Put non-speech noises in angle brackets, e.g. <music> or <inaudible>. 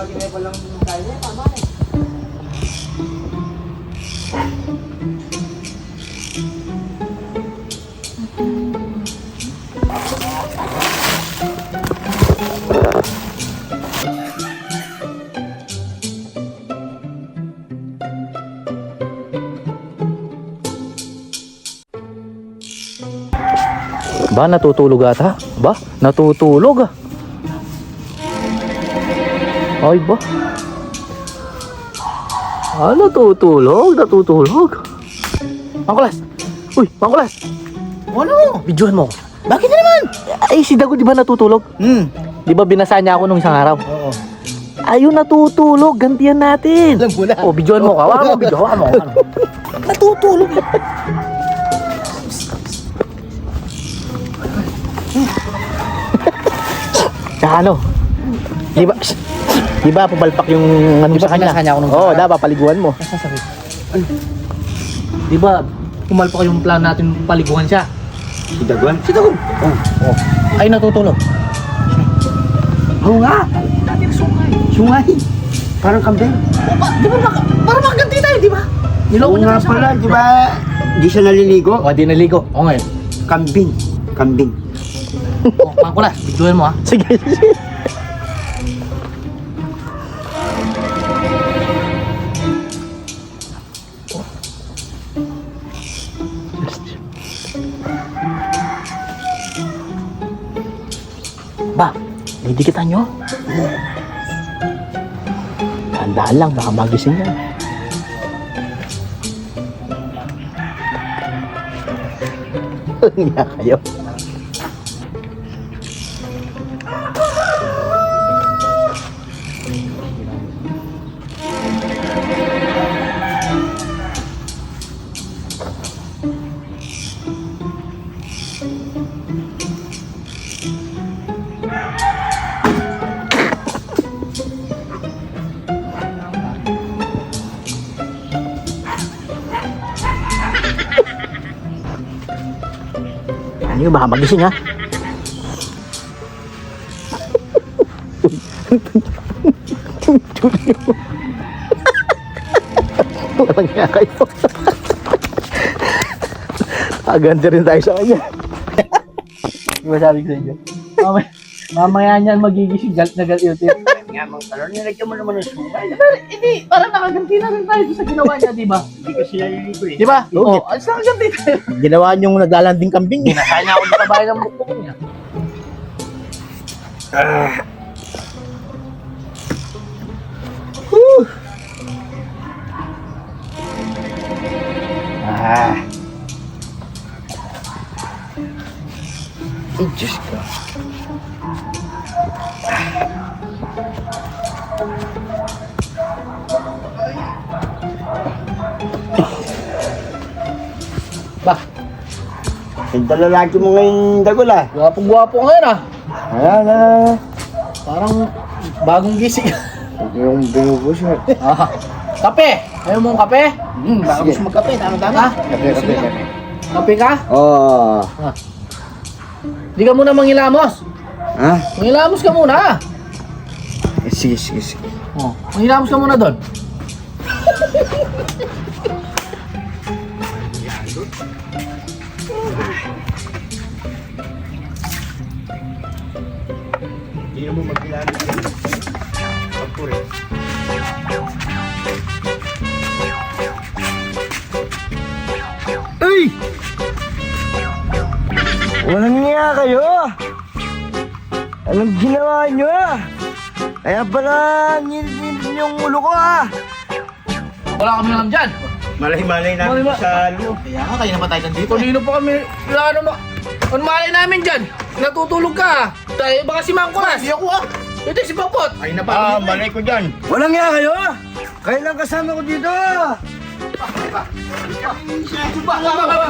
bagay na walang kaya niya, tama eh. Ba, natutulog ata? Ba, natutulog ah. Ay ba? Ah, natutulog, natutulog. Mangkulas! Uy, Mangkulas! Ano? Videohan mo. Bakit na naman? Ay, si Dago di ba natutulog? Hmm. Di ba binasa niya ako nung isang araw? Oo. Ayun, natutulog. Gantihan natin. Alam ko na. Oh, videohan mo. Kawa mo, videohan mo. <laughs> Natutulog. Tsaka ano? Di ba? Di ba pumalpak yung ano Di ba sa kanya? niya ako nung Oo, araw? dapat paliguan mo. Sasakit. Di ba pumalpak yung plan natin paliguan siya? Si Dagon? Si Dagon. Oh. Oh. Ay natutulog. Oo nga. Dati na sungay. Sungay. Parang kambing. Di ba maka, para makaganti tayo, di ba? Oo nga pala, di ba? Di siya naliligo. O, di naligo. O ngayon. Kambing. Kambing. O, mangkulas. Videohan mo ha. Sige, sige. Didikitan nyo. Tandaan lang, baka magising yan. <laughs> Nga kayo. Yun, baka magising ha? Walang nga kayo. Aganda rin tayo sa kanya. Di ba sabi ko sa inyo? Mamaya, mamaya niyan magigising galit na galit yun. Nga, mga talon, nilagyan mo naman ng sungay. Hindi, parang nakaganti na rin tayo sa ginawa niya, di ba? Hindi kasi naliligo eh. Di ba? Oo. Oo, oh, nakaganti tayo. Ginawa niyong naglalanding kambing eh. Kinakain na ako sa bahay ng bukbok niya. Ah. Ay, Ba, Ganda lalaki mo ngayon, Dagol ah. gwapo-gwapo ngayon ah. Ayan ah. Parang bagong gising. Huwag yung binubos mo. <laughs> ah. Kape! Ayaw mong kape? Hmm, baka gusto magkape. Tama-tama. Kape, kape, kape. Kape ka? Oo. Di ka muna mangilamos. Ha? Mangilamos ka muna. Eh, sige, sige, sige. Oh, mangilamos ka muna doon. Hindi mo magkilala. Pagpuri. Ay! Walang niya kayo! Anong ginawa nyo ah? Kaya pala nililin yung ulo ko ah! Wala kami alam dyan. Malay-malay namin namin sa loob. Kaya nga, kayo naman tayo nandito. Kanino pa kami, wala ano na. Ano malay namin dyan? Natutulog ka. Tayo, baka si Mangkulas. Hindi ako ah. Ito si Papot. Ay, Ah, malay ko dyan. Walang nga kayo ah! Kayo lang kasama ko dito! Ba, ba, ba, ba.